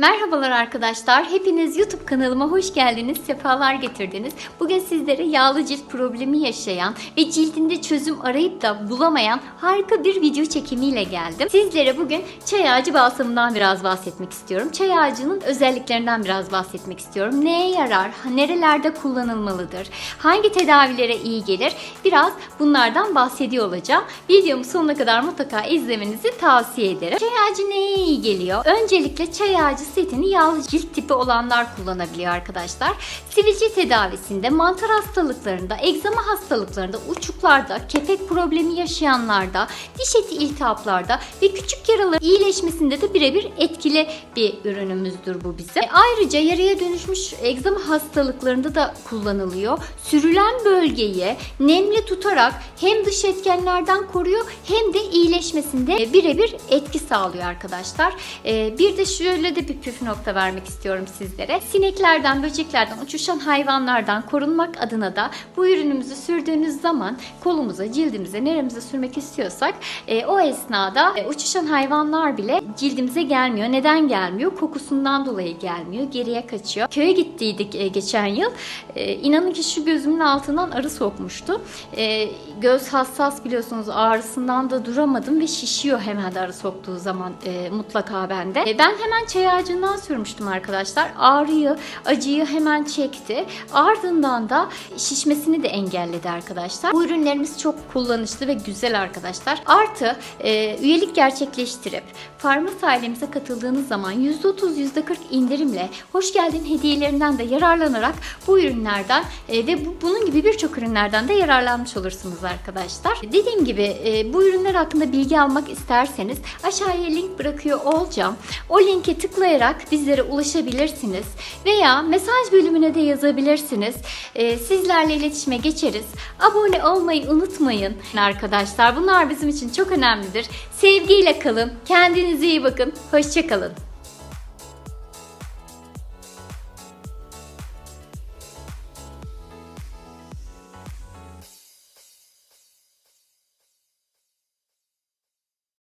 Merhabalar arkadaşlar. Hepiniz YouTube kanalıma hoş geldiniz. Sefalar getirdiniz. Bugün sizlere yağlı cilt problemi yaşayan ve cildinde çözüm arayıp da bulamayan harika bir video çekimiyle geldim. Sizlere bugün çay ağacı balsamından biraz bahsetmek istiyorum. Çay ağacının özelliklerinden biraz bahsetmek istiyorum. Neye yarar? Nerelerde kullanılmalıdır? Hangi tedavilere iyi gelir? Biraz bunlardan bahsediyor olacağım. Videomu sonuna kadar mutlaka izlemenizi tavsiye ederim. Çay ağacı neye iyi geliyor? Öncelikle çay ağacı setini yağlı cilt tipi olanlar kullanabiliyor arkadaşlar. Sivilce tedavisinde, mantar hastalıklarında, egzama hastalıklarında, uçuklarda, kepek problemi yaşayanlarda, diş eti iltihaplarda ve küçük yaraların iyileşmesinde de birebir etkili bir ürünümüzdür bu bize. Ayrıca yarıya dönüşmüş egzama hastalıklarında da kullanılıyor. Sürülen bölgeyi nemli tutarak hem dış etkenlerden koruyor hem de iyileşmesinde birebir etki sağlıyor arkadaşlar. E, Bir de şöyle de bir püf nokta vermek istiyorum sizlere. Sineklerden, böceklerden, uçuşan hayvanlardan korunmak adına da bu ürünümüzü sürdüğünüz zaman kolumuza, cildimize, neremize sürmek istiyorsak e, o esnada e, uçuşan hayvanlar bile cildimize gelmiyor. Neden gelmiyor? Kokusundan dolayı gelmiyor. Geriye kaçıyor. Köye gittiydik e, geçen yıl. E, inanın ki şu gözümün altından arı sokmuştu. E, göz hassas biliyorsunuz ağrısından da duramadım ve şişiyor hemen arı soktuğu zaman e, mutlaka bende. E, ben hemen çay ağacından sürmüştüm arkadaşlar. Ağrıyı, acıyı hemen çekti. Ardından da şişmesini de engelledi arkadaşlar. Bu ürünlerimiz çok kullanışlı ve güzel arkadaşlar. Artı e, üyelik gerçekleştirip Farmas ailemize katıldığınız zaman %30-%40 indirimle hoş geldin hediyelerinden de yararlanarak bu ürünlerden e, ve bu, bunun gibi birçok ürünlerden de yararlanmış olursunuz arkadaşlar. Dediğim gibi e, bu ürünler hakkında bilgi almak isterseniz aşağıya link bırakıyor olacağım. O linke tıklayarak bizlere ulaşabilirsiniz veya mesaj bölümüne de yazabilirsiniz. E, sizlerle iletişime geçeriz. Abone olmayı unutmayın arkadaşlar. Bunlar bizim için çok önemlidir. Sevgiyle kalın. Kendinize iyi bakın. Hoşçakalın.